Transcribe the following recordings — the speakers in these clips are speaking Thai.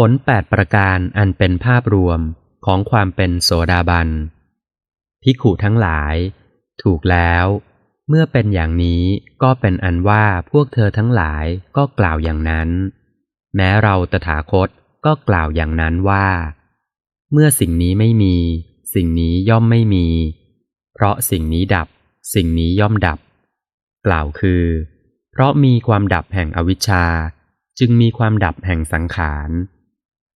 ผลแปดประการอันเป็นภาพรวมของความเป็นโสดาบันภิขุทั้งหลาย ถูกแล้ว เมื่อเป็นอย่างนี้ก็เป็นอันว่าพวกเธอทั้งหลายก็กล่าวอย่างนั้น แม้เราตถาคตก็กล่าวอย่างนั้นว่า เมื่อสิ่งนี้ไม่มี สิ่งนี้ย่อมไม่มี เพราะสิ่งนี้ดับ สิ่งนี้ย่อมดับ กล่าวคือ เพราะมีความดับแห่งอวิชชา จึงมีความดับแห่งสังขาร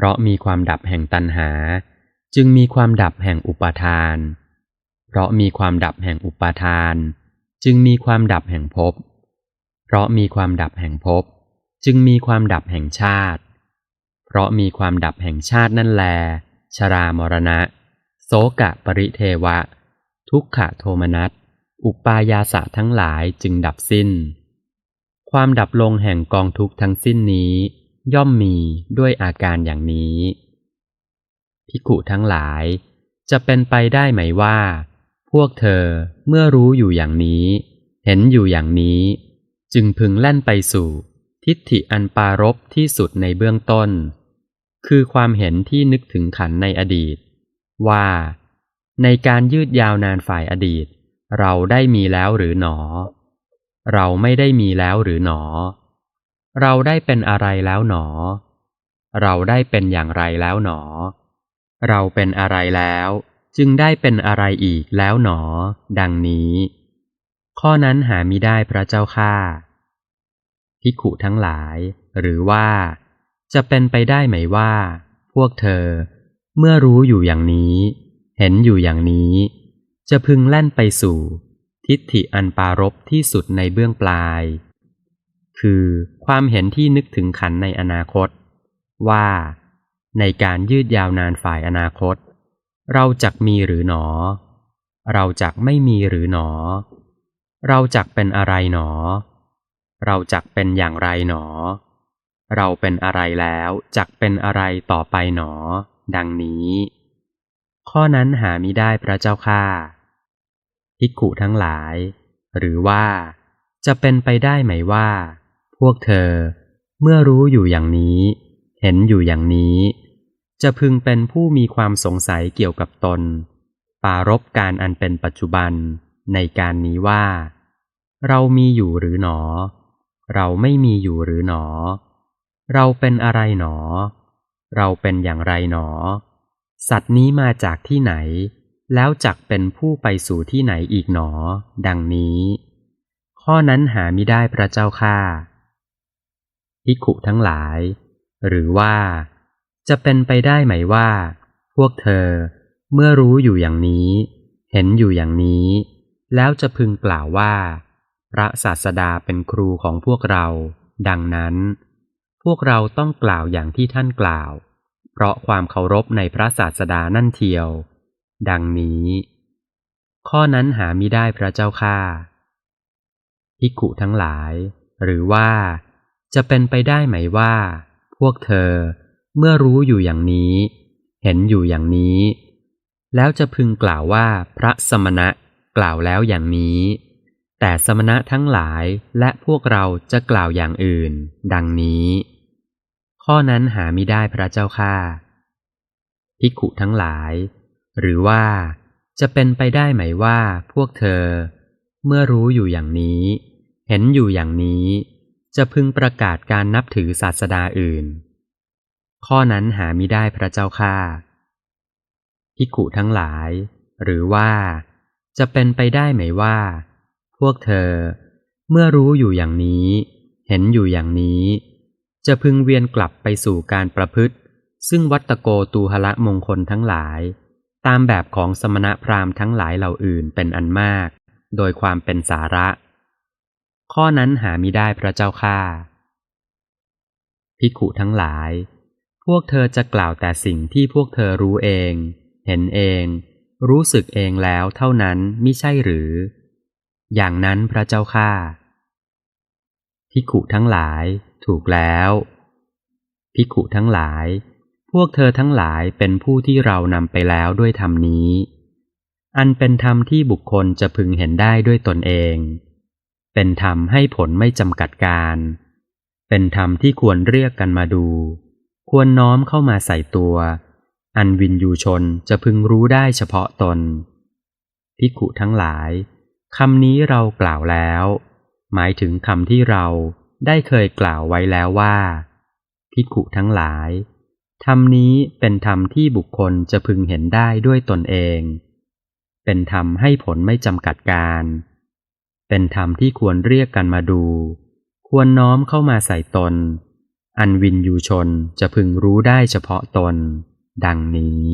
เพราะมีความดับแห่งตัณหา จึงมีความดับแห่งอุปาทาน เพราะมีความดับแห่งอุปาทาน จึงมีความดับแห่งภพ เพราะมีความดับแห่งภพ จึงมีความดับแห่งชาติ เพราะมีความดับแห่งชาตินั่นแล ชรามรณะ โสกะปริเทวะ ทุกขะโทมนัส อุปายาสะทั้งหลายจึงดับสิ้น ความดับลงแห่งกองทุกทั้งสิ้นนี้ ย่อมมีด้วยอาการอย่างนี้ภิกุทั้งหลาย จะเป็นไปได้ไหมว่า พวกเธอเมื่อรู้อยู่อย่างนี้ เห็นอยู่อย่างนี้ จึงพึงแล่นไปสู่ ทิฏฐิอันปารบที่สุดในเบื้องต้น คือความเห็นที่นึกถึงขันในอดีต ว่า ในการยืดยาวนานฝ่ายอดีต เราได้มีแล้วหรือหนอ เราไม่ได้มีแล้วหรือหนอ เราได้เป็นอะไรแล้วหนอ เราได้เป็นอย่างไรแล้วหนอ เราเป็นอะไรแล้ว จึงได้เป็นอะไรอีกแล้วหนอ ดังนี้ ข้อนั้นหามิได้พระเจ้าข้าภิขุทั้งหลาย หรือว่า จะเป็นไปได้ไหมว่า พวกเธอ เมื่อรู้อยู่อย่างนี้ เห็นอยู่อย่างนี้ จะพึงแล่นไปสู่ ทิฏฐิอันปารบที่สุดในเบื้องปลาย คือความเห็นที่นึกถึงขันในอนาคต ว่า ในการยืดยาวนานฝ่ายอนาคต เราจักมีหรือหนอ เราจักไม่มีหรือหนอ เราจักเป็นอะไรหนอ เราจักเป็นอย่างไรหนอ เราเป็นอะไรแล้วจักเป็นอะไรต่อไปหนอ ดังนี้ ข้อนั้นหามิได้พระเจ้าข้าภิกขุทั้งหลาย หรือว่าจะเป็นไปได้ไหมว่า พวกเธอเมื่อรู้อยู่อย่างนี้ เห็นอยู่อย่างนี้ จะพึงเป็นผู้มีความสงสัยเกี่ยวกับตน ปารบการอันเป็นปัจจุบันในการนี้ว่า เรามีอยู่หรือหนอ เราไม่มีอยู่หรือหนอ เราเป็นอะไรหนอ เราเป็นอย่างไรหนอ สัตว์นี้มาจากที่ไหน แล้วจักเป็นผู้ไปสู่ที่ไหนอีกหนอ ดังนี้ ข้อนั้นหามิได้พระเจ้าข้า ภิกขุทั้งหลาย หรือว่า จะเป็นไปได้ไหมว่า พวกเธอเมื่อรู้อยู่อย่างนี้ เห็นอยู่อย่างนี้ แล้วจะพึงกล่าวว่า พระศาสดาเป็นครูของพวกเรา ดังนั้น พวกเราต้องกล่าวอย่างที่ท่านกล่าว เพราะความเคารพในพระศาสดานั่นเทียว ดังนี้ ข้อนั้นหามิได้พระเจ้าข้าภิกขุทั้งหลาย หรือว่า จะเป็นไปได้ไหมว่า พวกเธอเมื่อรู้อยู่อย่างนี้ เห็นอยู่อย่างนี้ แล้วจะพึงกล่าวว่าพระสมณะกล่าวแล้วอย่างนี้ แต่สมณะทั้งหลายและพวกเราจะกล่าวอย่างอื่น ดังนี้ ข้อนั้นหามิได้พระเจ้าข้าภิกขุทั้งหลาย หรือว่าจะเป็นไปได้ไหมว่าพวกเธอ เมื่อรู้อยู่อย่างนี้ เห็นอยู่อย่างนี้ จะพึงประกาศการนับถือศาสดาอื่น ข้อนั้นหามิได้พระเจ้าข้าภิกขุทั้งหลาย หรือว่าจะเป็นไปได้ไหมว่า พวกเธอ เมื่อรู้อยู่อย่างนี้ เห็นอยู่อย่างนี้ จะพึงเวียนกลับไปสู่การประพฤติ ซึ่งวัตโกตูหละมงคลทั้งหลาย ตามแบบของสมณพราหมณ์ทั้งหลายเหล่าอื่นเป็นอันมาก โดยความเป็นสาระ ข้อนั้นหามิได้พระเจ้าข้าภิกขุทั้งหลาย พวกเธอจะกล่าวแต่สิ่งที่พวกเธอรู้เอง เห็นเอง รู้สึกเองแล้วเท่านั้นมิใช่หรือ อย่างนั้นพระเจ้าข้าพิขุทั้งหลาย ถูกแล้วพิขุทั้งหลาย พวกเธอทั้งหลายเป็นผู้ที่เรานำไปแล้วด้วยธรรมนี้ อันเป็นธรรมที่บุคคลจะพึงเห็นได้ด้วยตนเอง เป็นธรรมให้ผลไม่จำกัดการ เป็นธรรมที่ควรเรียกกันมาดู ควรน้อมเข้ามาใส่ตัว อันวินยูชนจะพึงรู้ได้เฉพาะตน พิขุทั้งหลายคำนี้เรากล่าวแล้ว หมายถึงคำที่เราได้เคยกล่าวไว้แล้วว่า พิขุทั้งหลาย ธรรมนี้เป็นธรรมที่บุคคลจะพึงเห็นได้ด้วยตนเอง เป็นธรรมให้ผลไม่จำกัดการ เป็นธรรมที่ควรเรียกกันมาดู ควรน้อมเข้ามาใส่ตน อันวินยูชนจะพึงรู้ได้เฉพาะตน ดังนี้